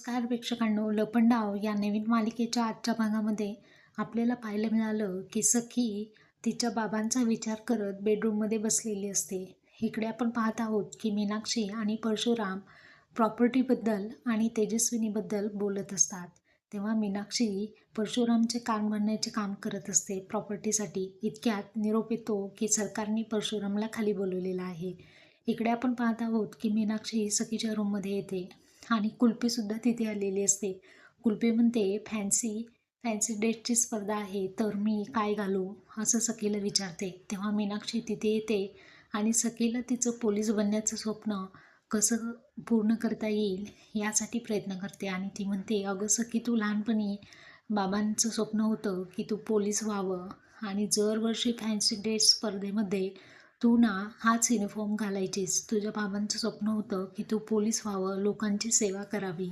नमस्कार प्रेक्षकांनो लपंडाव या नवीन मालिकेच्या आजच्या भागामध्ये आपल्याला पाहायला मिळालं की सखी तिच्या बाबांचा विचार करत बेडरूममध्ये बसलेली असते. इकडे आपण पाहत आहोत की मीनाक्षी आणि परशुराम प्रॉपर्टीबद्दल आणि तेजस्विनीबद्दल बोलत असतात. तेव्हा मीनाक्षी परशुरामचे कान भरण्याचे काम करत असते. प्रॉपर्टीसाठी इतक्यात निरोप येतो की सरकारने परशुरामला खाली बोलवलेला आहे. इकडे आपण पाहत आहोत की मीनाक्षी सखीच्या रूममध्ये येते. आणि कुल्फीसुद्धा तिथे आलेली असते. कुल्फी म्हणते फॅन्सी फॅन्सी ड्रेसची स्पर्धा आहे तर मी काय घालू? असं सखीला विचारते. तेव्हा मीनाक्षी तिथे येते आणि सखीला तिचं पोलीस बनण्याचं स्वप्न कसं पूर्ण करता येईल यासाठी प्रयत्न करते आणि ती म्हणते अगं सखी तू लहानपणी बाबांचं स्वप्न होतं की तू पोलीस व्हावं आणि जर वर्षी फॅन्सी ड्रेस स्पर्धेमध्ये तू ना हाच युनिफॉर्म घालायचीस. तुझ्या बाबांचं स्वप्न होतं की तू पोलीस व्हावं लोकांची सेवा करावी.